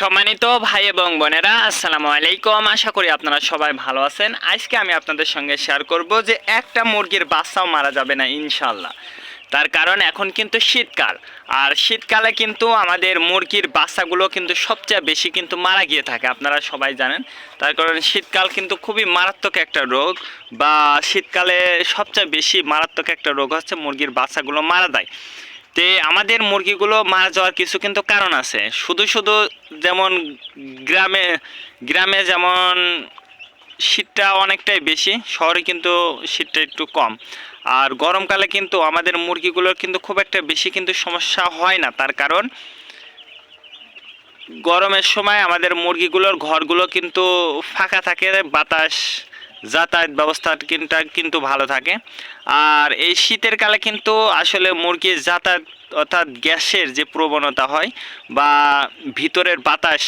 সম্মানিত ভাই এবং বোনেরা, আসসালামু আলাইকুম। আশা করি আপনারা সবাই ভালো আছেন। আজকে আমি আপনাদের সঙ্গে শেয়ার করব যে একটা মুরগির বাচ্চাও মারা যাবে না ইনশাল্লাহ তার কারণ এখন কিন্তু শীতকাল। আর শীতকালে কিন্তু আমাদের মুরগির বাচ্চাগুলো কিন্তু সবচেয়ে বেশি কিন্তু মারা গিয়ে থাকে, আপনারা সবাই জানেন। তার কারণ শীতকাল কিন্তু খুবই মারাত্মক একটা রোগ বা শীতকালে সবচেয়ে বেশি মারাত্মক একটা রোগ হচ্ছে মুরগির বাচ্চাগুলো মারা দেয় তে আমাদের মুরগিগুলো মারা যাওয়ার কিছু কিন্তু কারণ আছে। শুধু শুধু যেমন গ্রামে গ্রামে যেমন শীতটা অনেকটাই বেশি, শহরে কিন্তু শীতটা একটু কম। আর গরমকালে কিন্তু আমাদের মুরগিগুলোর কিন্তু খুব একটা বেশি কিন্তু সমস্যা হয় না। তার কারণ গরমের সময় আমাদের মুরগিগুলোর ঘরগুলো কিন্তু ফাঁকা থাকে, বাতাস যাতায়াত ব্যবস্থা কিন্তু কিন্তু ভালো থাকে। আর এই শীতের কালে কিন্তু আসলে মুরগির যাতায়াত অর্থাৎ গ্যাসের যে প্রবণতা হয় বা ভিতরের বাতাস,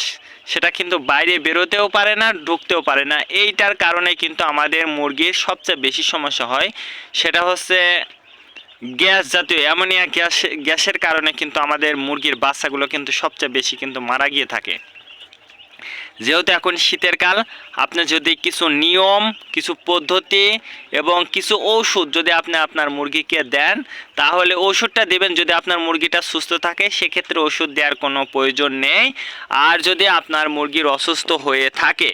সেটা কিন্তু বাইরে বেরোতেও পারে না, ঢুকতেও পারে না। এইটার কারণে কিন্তু আমাদের মুরগির সবচেয়ে বেশি সমস্যা হয়। সেটা হচ্ছে গ্যাস জাতীয় অ্যামোনিয়া গ্যাস, গ্যাসের কারণে কিন্তু আমাদের মুরগির বাচ্চাগুলো কিন্তু সবচেয়ে বেশি কিন্তু মারা গিয়ে থাকে। যেহেতু এখন শীতের কাল, আপনি যদি কিছু নিয়ম, কিছু পদ্ধতি এবং কিছু ঔষধ যদি আপনি আপনার মুরগিকে দেন, তাহলে ওষুধটা দেবেন যদি আপনার মুরগিটা সুস্থ থাকে, সেক্ষেত্রে ওষুধ দেওয়ার কোনো প্রয়োজন নেই। আর যদি আপনার মুরগির অসুস্থ হয়ে থাকে,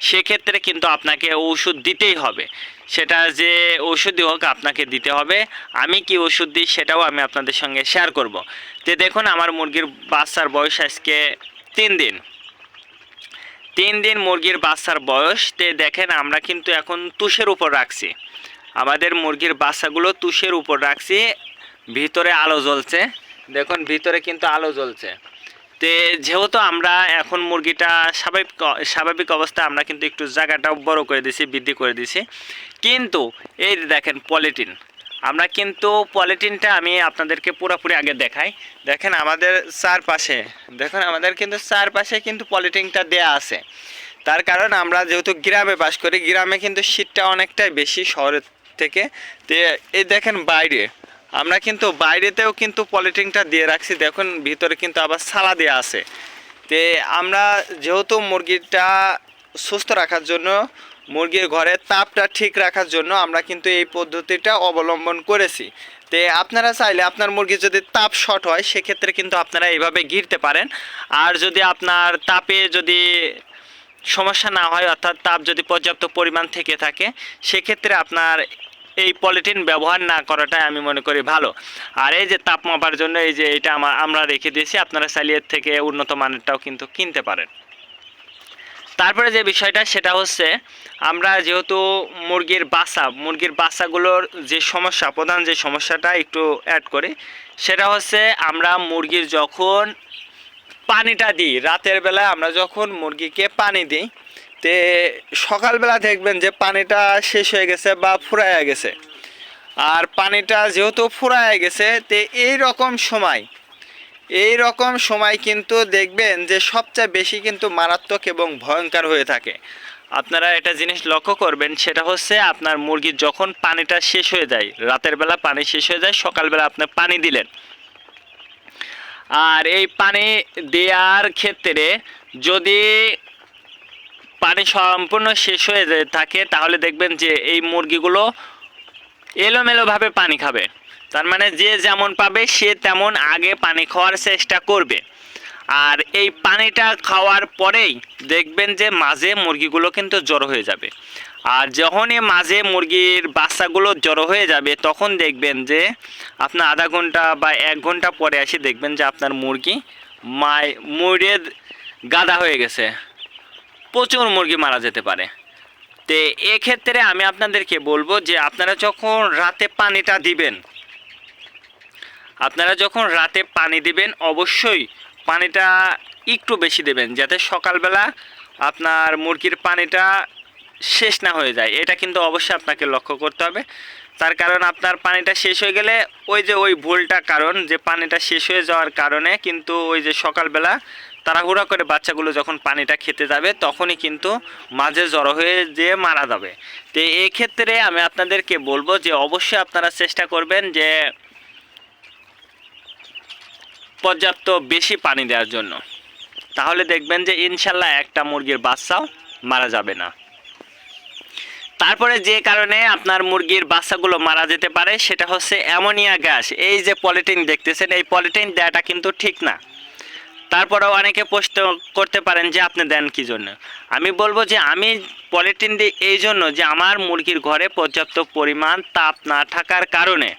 সেক্ষেত্রে কিন্তু আপনাকে ওষুধ দিতেই হবে। সেটা যে ওষুধই হোক, আপনাকে দিতে হবে। আমি কি ওষুধ দিই সেটাও আমি আপনাদের সঙ্গে শেয়ার করব। যে দেখুন, আমার মুরগির বাচ্চার বয়স আজকে তিন দিন। তিন দিন মুরগির বাচ্চার বয়স, তে দেখেন আমরা কিন্তু এখন তুষের উপর রাখছি। আমাদের মুরগির বাচ্চাগুলো তুষের উপর রাখছি, ভিতরে আলো জ্বলছে। দেখুন, ভিতরে কিন্তু আলো জ্বলছে। তে যেহেতু আমরা এখন মুরগিটা স্বাভাবিক স্বাভাবিক অবস্থায় আমরা কিন্তু একটু জায়গাটা বড় করে দিছি, বৃদ্ধি করে দিছি। কিন্তু এই দেখেন পলিটিন আমরা কিন্তু পলিটিনটা আমি আপনাদেরকে পুরোপুরি আগে দেখাই। দেখেন আমাদের চারপাশে, দেখুন আমাদের কিন্তু চারপাশে কিন্তু পলিটিনটা দেয়া আছে। তার কারণ আমরা যেহেতু গ্রামে বাস করি, গ্রামে কিন্তু শীতটা অনেকটাই বেশি শহরের থেকে। তো, এই দেখেন বাইরে, আমরা কিন্তু বাইরেতেও কিন্তু পলিটিনটা দিয়ে রাখছি। দেখুন ভিতরে কিন্তু আবার সালা দেওয়া আছে। তে, আমরা যেহেতু মুরগিটা সুস্থ রাখার জন্য মুরগির ঘরের তাপটা ঠিক রাখার জন্য আমরা কিন্তু এই পদ্ধতিটা অবলম্বন করেছি। তে আপনারা চাইলে আপনার মুরগি যদি তাপ শর্ট হয়, সেক্ষেত্রে কিন্তু আপনারা এইভাবে গিরতে পারেন। আর যদি আপনার তাপে যদি সমস্যা না হয়, অর্থাৎ তাপ যদি পর্যাপ্ত পরিমাণ থেকে থাকে, সেক্ষেত্রে আপনার এই পলিথিন ব্যবহার না করাটাই আমি মনে করি ভালো। আর এই যে তাপ মাপার জন্য এই যে এটা আমা- আমরা রেখে দিয়েছি, আপনারা চাইলে এর থেকে উন্নত মানেরটাও কিন্তু কিনতে পারেন। তারপরে যে বিষয়টা, সেটা হচ্ছে আমরা যেহেতু মুরগির বাসা, মুরগির বাচ্চাগুলোর যে সমস্যা, প্রধান যে সমস্যাটা একটু অ্যাড করি, সেটা হচ্ছে আমরা মুরগির যখন পানিটা দিই, রাতের বেলা আমরা যখন মুরগিকে পানি দিই, তে সকালবেলা দেখবেন যে পানিটা শেষ হয়ে গেছে বা ফুরাইয়া গেছে। আর পানিটা যেহেতু ফুরাইয়া গেছে, তে এই রকম সময় এই রকম সময় কিন্তু দেখবেন যে সবচেয়ে বেশি কিন্তু মারাত্মক এবং ভয়ঙ্কর হয়ে থাকে। আপনারা একটা জিনিস লক্ষ্য করবেন, সেটা হচ্ছে আপনার মুরগির যখন পানিটা শেষ হয়ে যায়, রাতের বেলা পানি শেষ হয়ে যায়, সকালবেলা আপনি পানি দিলেন। আর এই পানি দেওয়ার ক্ষেত্রে যদি পানি সম্পূর্ণ শেষ হয়ে থাকে, তাহলে দেখবেন যে এই মুরগিগুলো এলোমেলোভাবে পানি খাবে। তার মানে যে যেমন পাবে, সে তেমন আগে পানি খাওয়ার চেষ্টা করবে। আর এই পানিটা খাওয়ার পরেই দেখবেন যে মাঝে মুরগিগুলো কিন্তু জড়ো হয়ে যাবে। আর যখনই মাঝে মুরগির বাচ্চাগুলো জড়ো হয়ে যাবে, তখন দেখবেন যে আপনার আধা ঘণ্টা বা এক ঘণ্টা পরে এসে দেখবেন যে আপনার মুরগি মায় মরে গাদা হয়ে গেছে। প্রচুর মুরগি মারা যেতে পারে। তো এক্ষেত্রে আমি আপনাদেরকে বলব যে আপনারা যখন রাতে পানিটা দিবেন আপনারা যখন রাতে পানি দিবেন, অবশ্যই পানিটা একটু বেশি দেবেন, যাতে সকালবেলা আপনার মুরগির পানিটা শেষ না হয়ে যায়। এটা কিন্তু অবশ্যই আপনাকে লক্ষ্য করতে হবে। তার কারণ আপনার পানিটা শেষ হয়ে গেলে ওই যে ওই ভুলটা কারণ, যে পানিটা শেষ হয়ে যাওয়ার কারণে কিন্তু ওই যে সকালবেলা তাড়াহুড়া করে বাচ্চাগুলো যখন পানিটা খেতে যাবে, তখনই কিন্তু মাঝে জড়ো হয়ে যেয়ে মারা যাবে। তো এই ক্ষেত্রে আমি আপনাদেরকে বলব যে, অবশ্যই আপনারা চেষ্টা করবেন যে পর্যাপ্ত বেশি পানি দেওয়ার জন্য। তাহলে দেখবেন যে ইনশাল্লাহ একটা মুরগির বাচ্চাও মারা যাবে না। তারপরে যে কারণে আপনার মুরগির বাচ্চাগুলো মারা যেতে পারে, সেটা হচ্ছে অ্যামোনিয়া গ্যাস। এই যে পলিটিন দেখতেছেন, এই পলিটিন দেওয়াটা কিন্তু ঠিক না। তারপরেও অনেকে প্রশ্ন করতে পারেন যে আপনি দেন কি জন্য? আমি বলব যে আমি পলিটিন দিই এই জন্য যে আমার মুরগির ঘরে পর্যাপ্ত পরিমাণ তাপ না থাকার কারণে।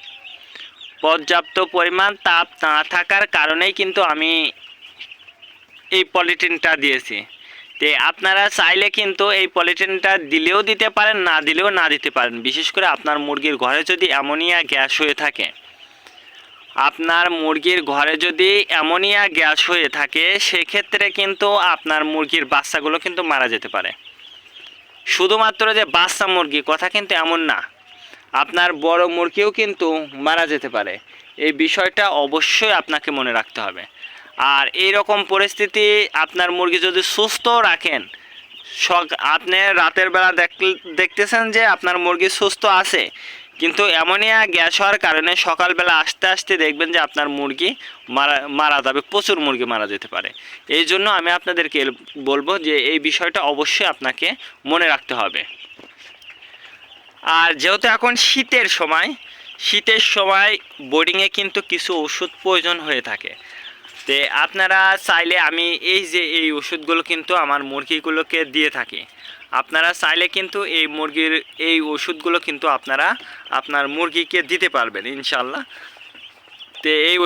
পর্যাপ্ত পরিমাণ তাপ না থাকার কারণেই কিন্তু আমি এই পলিটিনটা দিয়েছি। তে আপনারা চাইলে কিন্তু এই পলিটিনটা দিলেও দিতে পারেন, না দিলেও না দিতে পারেন। বিশেষ করে আপনার মুরগির ঘরে যদি অ্যামোনিয়া গ্যাস হয়ে থাকে। আপনার মুরগির ঘরে যদি অ্যামোনিয়া গ্যাস হয়ে থাকে, সেক্ষেত্রে কিন্তু আপনার মুরগির বাচ্চাগুলো কিন্তু মারা যেতে পারে। শুধুমাত্র যে বাচ্চা মুরগি, কথা কিন্তু এমন না। আপনার বড় মুরগিও কিন্তু মারা যেতে পারে। এই বিষয়টা অবশ্যই আপনাকে মনে রাখতে হবে। আর এই রকম পরিস্থিতি আপনার মুরগি যদি সুস্থ রাখেন, সক, আপনি রাতের বেলা দেখ- দেখতেছেন যে আপনার মুরগি সুস্থ আছে, কিন্তু অ্যামোনিয়া গ্যাস হওয়ার কারণে সকালবেলা আসতে আসতে দেখবেন যে আপনার মুরগি মারা মারা যাবে, প্রচুর মুরগি মারা যেতে পারে। এই জন্য আমি আপনাদেরকে বলব যে এই বিষয়টা অবশ্যই আপনাকে মনে রাখতে হবে। আর যেহেতু এখন শীতের সময় শীতের সময় বোর্ডিংয়ে কিন্তু কিছু ওষুধ প্রয়োজন হয়ে থাকে। তে আপনারা চাইলে আমি এই যে এই ওষুধগুলো কিন্তু আমার মুরগিগুলোকে দিয়ে থাকি। আপনারা চাইলে কিন্তু এই মুরগির, এই ওষুধগুলো কিন্তু আপনারা আপনার মুরগিকে দিতে পারবেন ইনশাল্লাহ তে এই